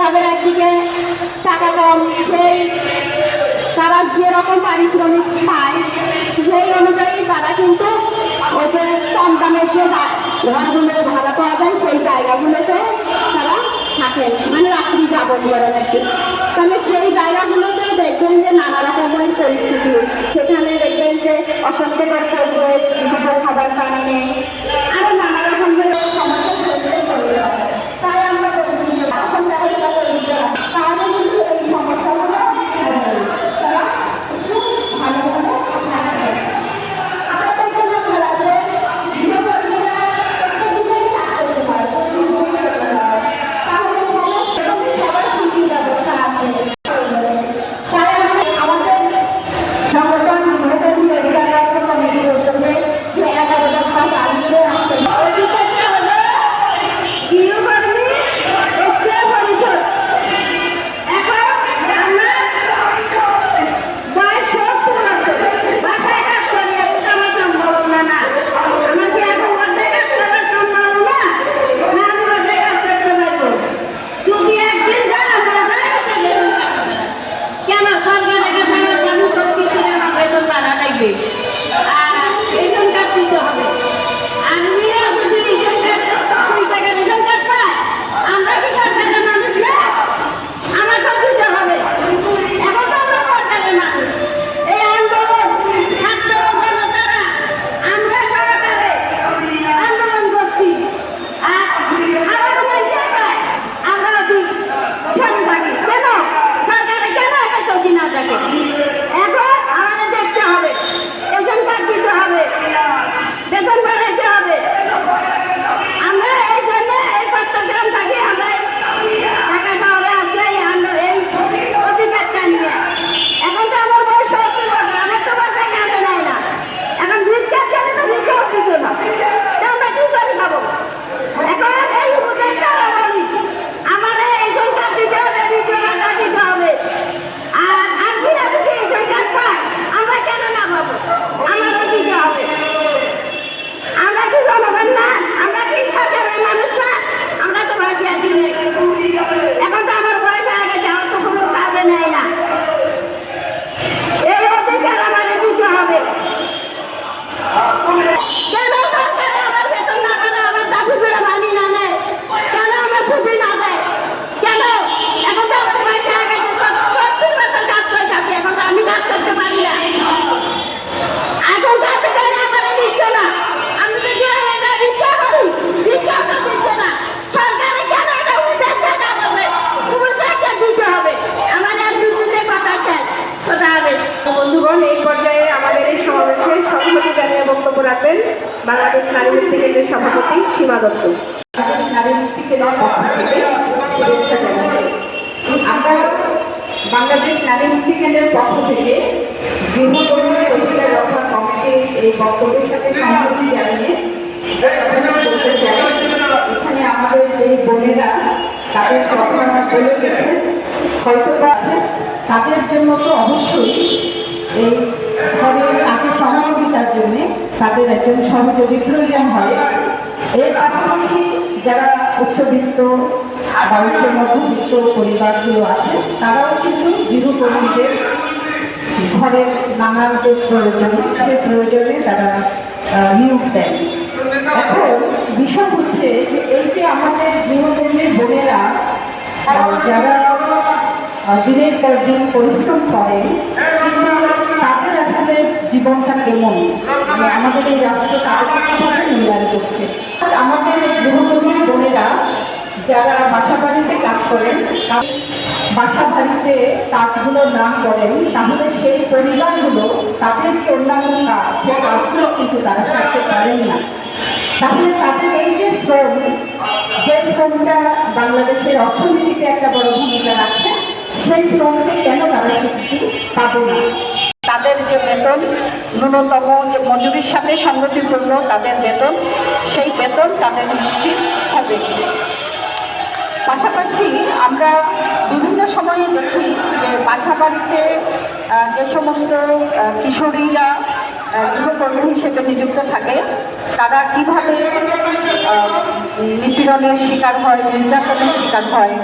তাদের একদিকে টাকা কম সেই তারা যেরকম পারিশ্রমিক পায়, সেই অনুযায়ী তারা কিন্তু ওই কম দামের যে ঘরগুলো ভাড়া পাওয়া যায়, সেই জায়গাগুলোতে তারা থাকেন। মানে রাত্রি যাপন করেন আর কি। তাহলে সেই জায়গাগুলোতে দেখবেন যে নানা বাংলাদেশ নারী মুক্তি কেন্দ্রের সভাপতি সীমা দত্ত। বাংলাদেশ নারী মুক্তি কেন্দ্রের পক্ষ থেকে আমরা বাংলাদেশ নারী মুক্তি পক্ষ থেকে অধিকার রক্ষা কমিটির এই বক্তব্যের সাথে সম্মতি জানিয়ে বলতে চাই, এখানে আমাদের যে বোনেরা, তাদের কথা বলে গেছে, হয়তো তাদের জন্য তো অবশ্যই এই ঘরের কাজে সহযোগিতার জন্য তাদের একজন সহযোগী প্রয়োজন হয়, এর পাশাপাশি যারা উচ্চবিত্ত বা উচ্চ মধ্যবিত্ত পরিবারগুলো আছে, তারাও কিন্তু গৃহকর্মীদের ঘরের নানান যে প্রয়োজন, সে প্রয়োজনে তারা নিয়োগ দেন। এখন বিষয় হচ্ছে যে এই যে আমাদের গৃহকর্মী বোনেরা যারা দিনের পর দিন পরিশ্রম করেন তাদের আসলে জীবনটা কেমন? মানে আমাদের এই রাষ্ট্র তাদেরকে কীভাবে মূল্যায়ন করছে। আমাদের এই গৃহকর্মী বোনেরা যারা বাসা বাড়িতে কাজ করেন বাসা বাড়িতে কাজগুলো না করেন, তাহলে সেই পরিবারগুলো, তাদের যে অন্যান্য কাজ সেই কাজগুলো কিন্তু তারা সারতে পারেন না। তাহলে তাদের এই যে শ্রম, যে শ্রমটা বাংলাদেশের অর্থনীতিতে একটা বড় ভূমিকা রাখছে, সেই শ্রমকে কেন তারা স্বীকৃতি পাবে না? তাদের যে বেতন, ন্যূনতম যে মজুরির সাথে সঙ্গতিপূর্ণ তাদের বেতন, সেই বেতন তাদের নিশ্চিত হবে। পাশাপাশি আমরা বিভিন্ন সময়ে দেখি যে বাসা বাড়িতে যে সমস্ত কিশোরীরা গৃহকর্মী হিসেবে নিযুক্ত থাকে, তারা কীভাবে নিপীড়নের শিকার হয়, নির্যাতনের শিকার হয়